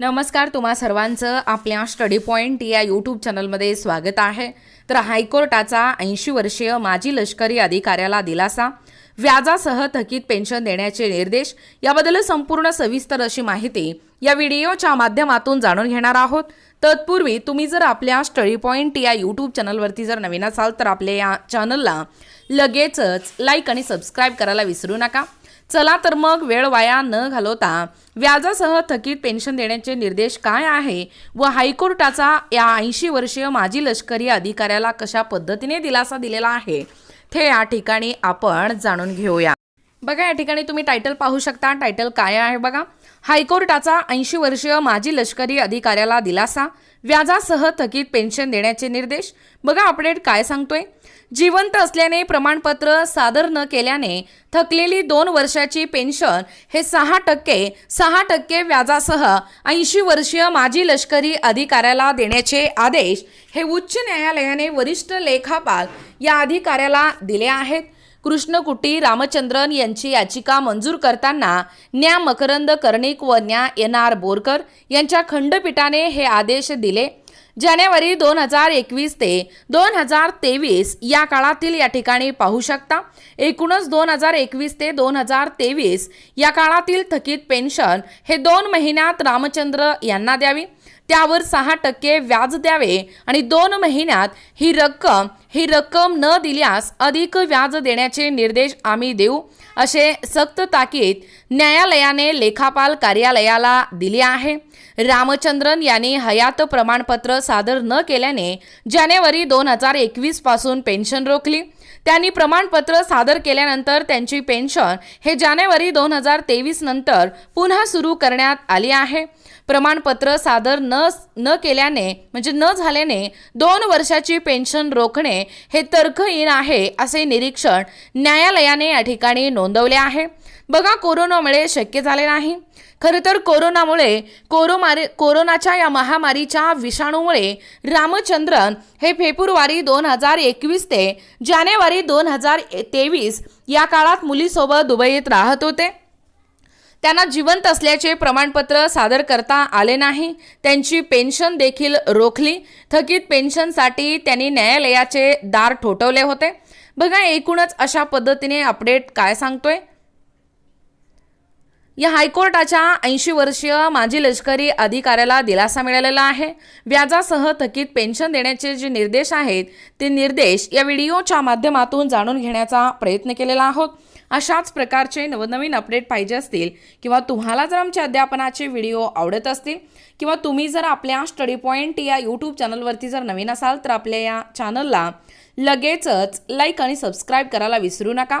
नमस्कार तुम्हा सर्वांचं आपल्या स्टडी पॉईंट या यूट्यूब चॅनलमध्ये स्वागत आहे. तर हायकोर्टाचा ऐंशी वर्षीय माजी लष्करी अधिकाऱ्याला दिलासा. व्याजासह थकीत पेन्शन देण्याचे निर्देश याबद्दल संपूर्ण सविस्तर अशी माहिती या व्हिडिओच्या माध्यमातून जाणून घेणार आहोत. तत्पूर्वी तुम्ही जर आपल्या स्टडी पॉईंट या यूट्यूब चॅनलवरती जर नवीन असाल तर आपल्या या चॅनलला लगेचच लाईक आणि सबस्क्राईब करायला विसरू नका. चला तर मग वेळ वाया न घालवता व्याजासह थकीत पेन्शन देण्याचे निर्देश काय आहे व हायकोर्टाचा या ऐंशी वर्षीय माजी लष्करी अधिकाऱ्याला कशा पद्धतीने दिलासा दिलेला आहे ते या ठिकाणी आपण जाणून घेऊया. बघा या ठिकाणी तुम्ही टायटल पाहू शकता. टायटल काय आहे बघा? हायकोर्टाचा ऐंशी वर्षीय माजी लष्करी अधिकाऱ्याला दिलासा. व्याजासह थकीत पेन्शन देण्याचे निर्देश. बघा अपडेट काय सांगतोय. जिवंत असल्याने प्रमाणपत्र सादर न केल्याने थकलेली दोन वर्षाची पेन्शन हे सहा टक्के सहा टक्के व्याजासह ऐंशी वर्षीय माजी लष्करी अधिकाऱ्याला देण्याचे आदेश हे उच्च न्यायालयाने वरिष्ठ लेखापाल या अधिकाऱ्याला दिले आहेत. कृष्णकुटी रामचंद्रन यांची याचिका मंजूर करताना न्या मकरंद कर्णिक व न्या एन आर बोरकर यांच्या खंडपीठाने हे आदेश दिले. जानेवारी दोन हजार एकवीस ते दोन हजार तेवीस या काळातील या ठिकाणी पाहू शकता. एकूणच दोन हजार एकवीस ते दोन हजार तेवीस या काळातील थकीत पेन्शन हे दोन महिन्यात रामचंद्र यांना द्यावी. त्यावर सहा टक्के व्याज द्यावे आणि दोन महिन्यात ही रक्कम ही रक्कम न दिल्यास अधिक व्याज देण्याचे निर्देश आम्ही देऊ असे सक्त ताकीद न्यायालयाने लेखापाल कार्यालयाला दिली आहे. रामचंद्रन यांनी हयात प्रमाणपत्र सादर न केल्याने जानेवारी दोन हजार एकवीसपासून पेन्शन रोखली. त्यांनी प्रमाणपत्र सादर केल्यानंतर त्यांची पेन्शन हे जानेवारी दोन हजार तेवीस नंतर पुन्हा सुरू करण्यात आली आहे. प्रमाणपत्र सादर न न केल्याने म्हणजे न झाल्याने दोन वर्षाची पेन्शन रोखणे हे तर्कहीन आहे असे निरीक्षण न्यायालयाने या ठिकाणी नोंदवले आहे. बघा कोरोनामुळे शक्य झाले नाही. खरं तर कोरोनामुळे कोरोमारी कोरोनाच्या या महामारीच्या विषाणूमुळे रामचंद्रन हे फेब्रुवारी दोन हजार एकवीस ते जानेवारी दोन हजार तेवीस या काळात मुलीसोबत दुबईत राहत होते. त्यांना जिवंत असल्याचे प्रमाणपत्र सादर करता आले नाही. त्यांची पेन्शन देखील रोखली. थकीत पेन्शनसाठी त्यांनी न्यायालयाचे दार ठोठवले होते. बघा एकूणच अशा पद्धतीने अपडेट काय सांगतोय? या हायकोर्टाच्या ऐंशी वर्षीय माजी लष्करी अधिकाऱ्याला दिलासा मिळालेला आहे. व्याजासह थकीत पेन्शन देण्याचे जे निर्देश आहेत ते निर्देश या व्हिडिओच्या माध्यमातून जाणून घेण्याचा प्रयत्न केलेला आहोत. अशाच प्रकारचे नवनवीन अपडेट पाहिजे असतील किंवा तुम्हाला जर आमच्या अध्यापनाचे व्हिडिओ आवडत असतील किंवा तुम्ही जर आपल्या स्टडी पॉईंट या यूट्यूब चॅनलवरती जर नवीन असाल तर आपल्या या चॅनलला लगेचच लाईक आणि सबस्क्राईब करायला विसरू नका.